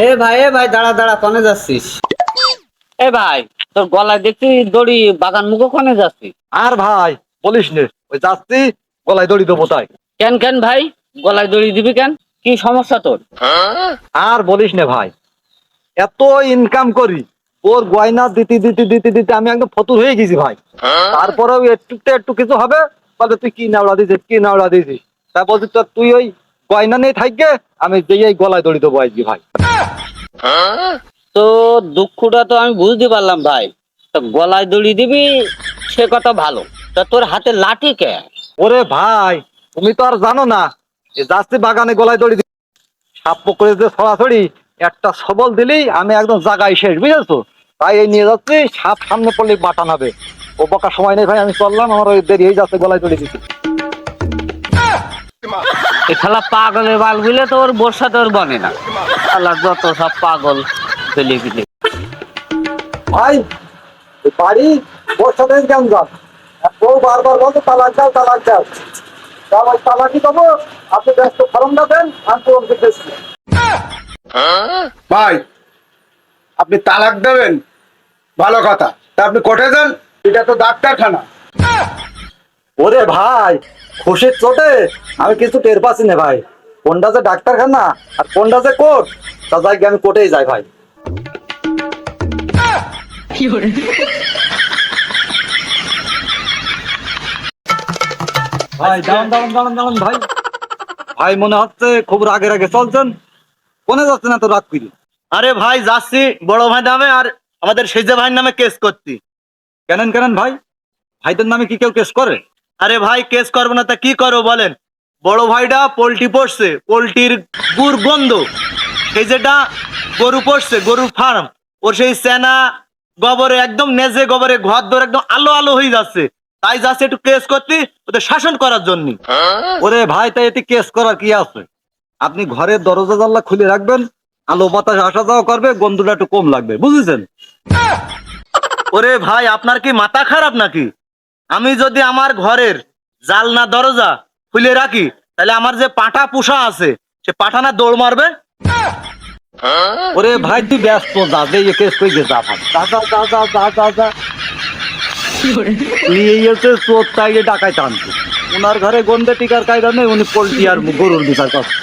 এ ভাই এ ভাই দাঁড়া দাঁড়া কনে যাচ্ছিস? এ ভাই তোর গলায় দেখছি দড়ি বাগান মুখো কনে যাচ্ছিস আর ভাই বলিস নে ওই যাচ্ছি গলায় দড়ি দেবো তাই। কেন কেন ভাই? গলায় দড়ি দিবি কেন? কি সমস্যা তোর? আর বলিস নে ভাই এত ইনকাম করি ওর গয়না দিতে দিতে দিতে দিতে আমি একদম ফতুর হয়ে গেছি ভাই। তারপরেও একটু একটু কিছু হবে বলে তুই কি নাওড়া দিছিস কি নাওড়া দিছিস তা বলছি তো তুই ওই গয়না নেই থাকবে আমি যেই গলায় দড়ি দেবো আজকে ভাই। তো দুঃখটা তো আমি বুঝতে পারলাম ভাই। তো গলায় দড়ি দিবি সে কথা ভালো। তা তোর হাতে লাঠি কে? ওরে ভাই তুমি তো আর জানো না যাচ্ছি বাগানে গলায় দড়ি দি- সাপ করে যে ছড়াছড়ি একটা সবল দিলেই আমি একদম জাগায় শেষ বুঝেছ? তাই এই নিয়ে যাচ্ছি সাপ সামনে পড়লে বাটান হবে। ও বকার সময় নেই ভাই আমি চললাম আমার ওই দেরি হয়ে যাচ্ছে গলায় দড়ি দিচ্ছি এ খেলা পাগলের বাল বুঝলে তো ওর বর্ষা তোর বনে না। আল্লাহ যত সব পাগল ছেলে পিলে ভাই বাড়ি বর্ষা দিন কেমন যান? বউ বারবার বলতো তালাক দাও তালাক দাও। তা ওই তালাকই দেবো আপনি ব্যস্ত ফরমটা দেন আমি পূরণ করতেছি ভাই আপনি তালাক দেবেন? ভালো কথা। তা আপনি কোর্টে যান এটা তো ডাক্তারখানা। ওরে ভাই খুশির চোটে আমি কিছু টের পাচ্ছি না ভাই। কোনটা যে ডাক্তারখানা আর কোনটা যে কোর্ট তা যাই আমি কোর্টেই যাই ভাই। ভাই দাঁড়ান দাঁড়ান দাঁড়ান দাঁড়ান ভাই। ভাই মনে হচ্ছে খুব রাগে রাগে চলছেন। কোনে যাচ্ছে না তো রাগ করি? আরে ভাই যাচ্ছি বড় ভাই নামে আর আমাদের সেজে ভাইয়ের নামে কেস করতি কেনেন কেনেন ভাই? ভাইদের নামে কি কেউ কেস করে? আরে ভাই কেস করব না তা কি করো বলেন? বড় ভাইটা পোল্ট্রি পড়ছে পোল্ট্রির গুড় গন্ধ। সেই যেটা গরু পড়ছে গরুর ফার্ম ওর সেই সেনা গোবরে একদম নেজে গোবরে ঘর ধরে একদম আলো আলো হয়ে যাচ্ছে। তাই যাচ্ছে একটু কেস করতে ওদের শাসন করার জন্য। ওরে ভাই তাই এতে কেস করার কি আছে? আপনি ঘরের দরজা জানলা খুলে রাখবেন আলো বাতাস আসা যাওয়া করবে গন্ধটা একটু কম লাগবে বুঝেছেন? ওরে ভাই আপনার কি মাথা খারাপ নাকি? আমি যদি আমার ঘরের জালনা দরজা খুলে রাখি তাহলে আমার যে পাটা পোষা আছে সে পাঠা না দৌড় মারবে? ওরে ভাই তুই ব্যস্ত যা যে এ কেস করে যা ভাই যা যা যা যা যা যা যা নিয়ে এসে চোর তাই ডাকায় টানছে ওনার ঘরে গন্ধে টিকার কায়দা নেই উনি পোল্ট্রি আর গরুর বিচার করছে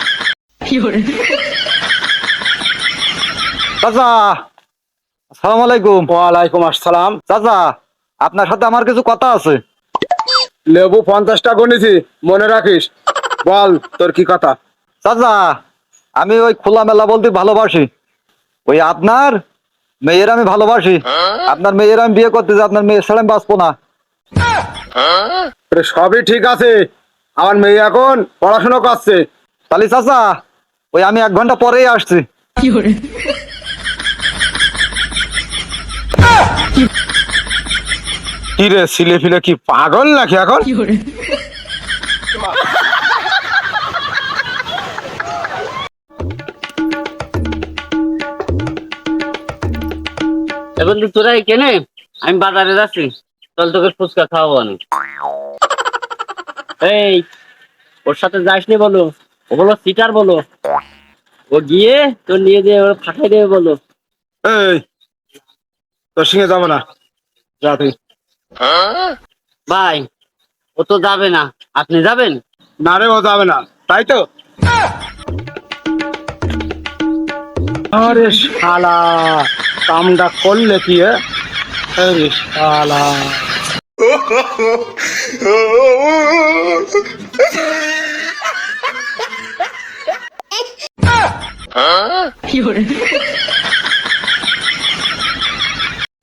চাচা আসসালামু আলাইকুম। ওয়ালাইকুম আসসালাম। চাচা আপনার সাথে আমার কিছু কথা আছে। লেবু পঞ্চাশটা গণেছি মনে রাখিস। বল তোর কি কথা? চাচা আমি ওই খোলামেলা বলতে ভালোবাসি। ওই আপনার মেয়ের আমি ভালোবাসি। আপনার মেয়ের আমি বিয়ে করতে আপনার মেয়ের ছাড়া আমি বাঁচবো না। সবই ঠিক আছে। আমার মেয়ে এখন পড়াশোনা করছে। তাহলে চাচা ওই আমি এক ঘণ্টা পরেই আসছি। কি রে ছিলে ফিলে কি পাগল নাকি এখন? এবার তো তোরা কেনে আমি বাজারে যাচ্ছি। চল তোকে ফুচকা খাওয়াবো আমি। এই ওর সাথে যাস নি বলো। ও বলো সিটার বলো। ও গিয়ে তোর নিয়ে দিয়ে ওর ফাটাই দেবে বলো। এই তোর সঙ্গে যাব না। যা তুই। ভাই ও তো যাবে না। আপনি যাবেন? না রে ও যাবে না। তাই তো। আরে শালা কামটা করলে কি আরে শালা।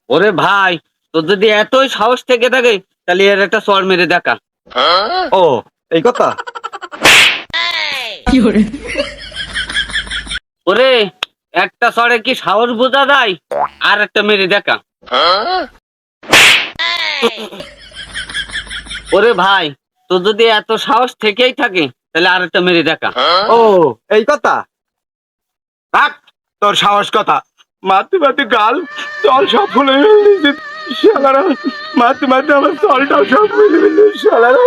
ওরে ভাই তোর যদি এতই সাহস থেকে থাকে তাহলে এর একটা সর মেরে দেখা। ও এই কথা? ওরে একটা সরে কি সাহস বোঝা যায়? আর একটা মেরে দেখা। ওরে ভাই তোর যদি এত সাহস থেকেই থাকে তাহলে আর একটা মেরে দেখা। ও এই কথা? থাক তোর সাহস কথা। মারতে মাতি গাল জল সব ফুলে ফেলছে। শালারা মারতে মারতে আমার জলটাও সব মিলে মিলে শালারা।